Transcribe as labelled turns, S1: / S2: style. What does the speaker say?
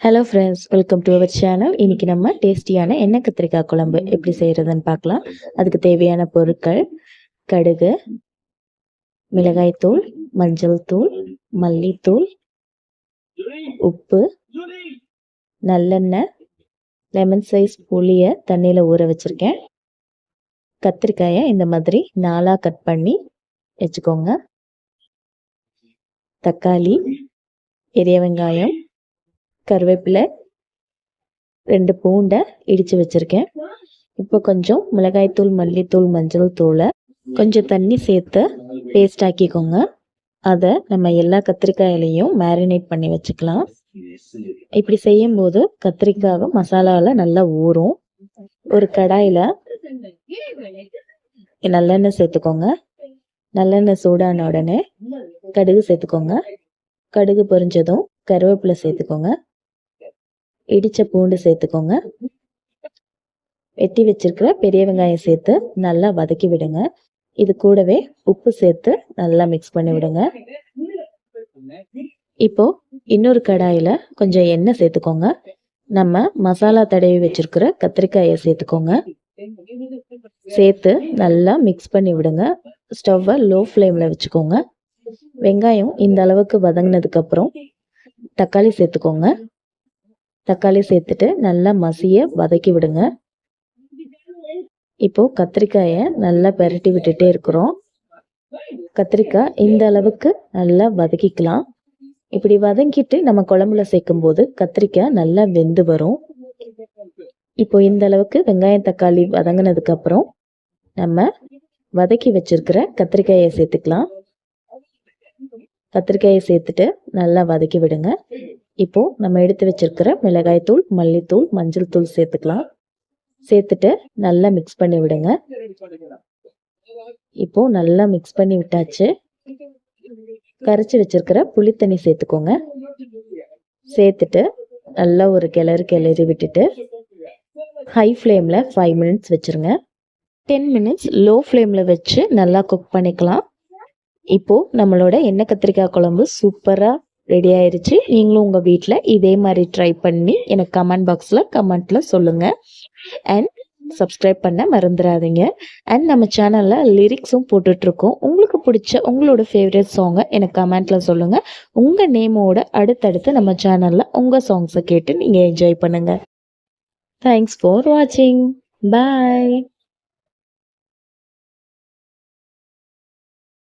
S1: Hello friends welcome to our channel இன்னைக்கு நம்ம டேஸ்டியான எண்ணெய் கத்திரிக்காய் குழம்பு எப்படி செய்கிறதுன்னு பார்க்கலாம். அதுக்கு தேவையான பொருட்கள் கடுகு மிளகாய்த்தூள் மஞ்சள் தூள் மல்லித்தூள் உப்பு நல்லெண்ணெய் லெமன் சைஸ் புளியை தண்ணியில் ஊற வச்சுருக்கேன். கத்திரிக்காயை இந்த மாதிரி நாலாக கட் பண்ணி வச்சுக்கோங்க. தக்காளி பெரிய வெங்காயம் கருவேப்பிலை ரெண்டு பூண்டை இடித்து வச்சுருக்கேன். இப்போ கொஞ்சம் மிளகாய்த்தூள் மல்லித்தூள் மஞ்சள் தூளை கொஞ்சம் தண்ணி சேர்த்து பேஸ்ட் ஆக்கிக்கோங்க. அதை நம்ம எல்லா கத்திரிக்காயிலையும் மேரினேட் பண்ணி வச்சுக்கலாம். இப்படி செய்யும் போது கத்திரிக்காவை மசாலாவில் நல்லா ஊறும். ஒரு கடாயில் நல்லெண்ணெய் சேர்த்துக்கோங்க. நல்லெண்ணெய் சூடான உடனே கடுகு சேர்த்துக்கோங்க. கடுகு பொரிஞ்சதும் கருவேப்பிலை சேர்த்துக்கோங்க. இடித்த பூண்டு சேர்த்துக்கோங்க. வெட்டி வச்சிருக்கிற பெரிய வெங்காயம் சேர்த்து நல்லா வதக்கி விடுங்க. இது கூடவே உப்பு சேர்த்து நல்லா மிக்ஸ் பண்ணி விடுங்க. இப்போ இன்னொரு கடாயில கொஞ்சம் எண்ணெய் சேர்த்துக்கோங்க. நம்ம மசாலா தடவி வச்சிருக்கிற கத்திரிக்காயை சேர்த்துக்கோங்க. சேர்த்து நல்லா மிக்ஸ் பண்ணி விடுங்க. ஸ்டவ்வை லோ ஃப்ளேமில் வச்சுக்கோங்க. வெங்காயம் இந்த அளவுக்கு வதங்கினதுக்கு அப்புறம் தக்காளி சேர்த்துக்கோங்க. தக்காளி சேர்த்துட்டு நல்லா மசிய வதக்கி விடுங்க. இப்போ கத்திரிக்காயை நல்லா பெரட்டி விட்டுட்டே இருக்கிறோம். கத்திரிக்காய் இந்த அளவுக்கு நல்லா வதக்கிக்கலாம். இப்படி வதங்கிட்டு நம்ம குழம்புல சேர்க்கும் போது கத்திரிக்காய் நல்லா வெந்து வரும். இப்போ இந்த அளவுக்கு வெங்காயம் தக்காளி வதங்கினதுக்கு அப்புறம் நம்ம வதக்கி வச்சிருக்கிற கத்திரிக்காயை சேர்த்துக்கலாம். கத்திரிக்காயை சேர்த்துட்டு நல்லா வதக்கி விடுங்க. இப்போ நம்ம எடுத்து வச்சிருக்கிற மிளகாய் தூள் மல்லித்தூள் மஞ்சள் தூள் சேர்த்துக்கலாம். சேர்த்துட்டு நல்லா மிக்ஸ் பண்ணி விடுங்க. இப்போ நல்லா மிக்ஸ் பண்ணி விட்டாச்சு. கரைச்சி வச்சிருக்கிற புளித்தண்ணி சேர்த்துக்கோங்க. சேர்த்துட்டு நல்லா ஒரு கிளறு கிளறி விட்டுட்டு ஹை ஃப்ளேமில் ஃபைவ் மினிட்ஸ் வச்சுருங்க. டென் மினிட்ஸ் லோ ஃப்ளேமில் வச்சு நல்லா குக் பண்ணிக்கலாம். இப்போது நம்மளோட எண்ணெய் கத்திரிக்காய் குழம்பு சூப்பராக ரெடி ஆயிருச்சு. நீங்களும் உங்கள் வீட்டில் இதே மாதிரி ட்ரை பண்ணி எனக்கு கமெண்ட் பாக்ஸில் கமெண்ட்டில் சொல்லுங்கள் அண்ட் சப்ஸ்கிரைப் பண்ண மறந்துடாதீங்க அண்ட் நம்ம சேனலில் லிரிக்ஸும் போட்டுட்ருக்கோம். உங்களுக்கு பிடிச்ச உங்களோட ஃபேவரட் சாங்கை எனக்கு கமெண்ட்டில் சொல்லுங்கள் உங்கள் நேமோட அடுத்தடுத்து நம்ம சேனலில் உங்கள் சாங்ஸை கேட்டு நீங்கள் என்ஜாய் பண்ணுங்கள் தேங்க்ஸ் ஃபார் வாட்சிங் பாய்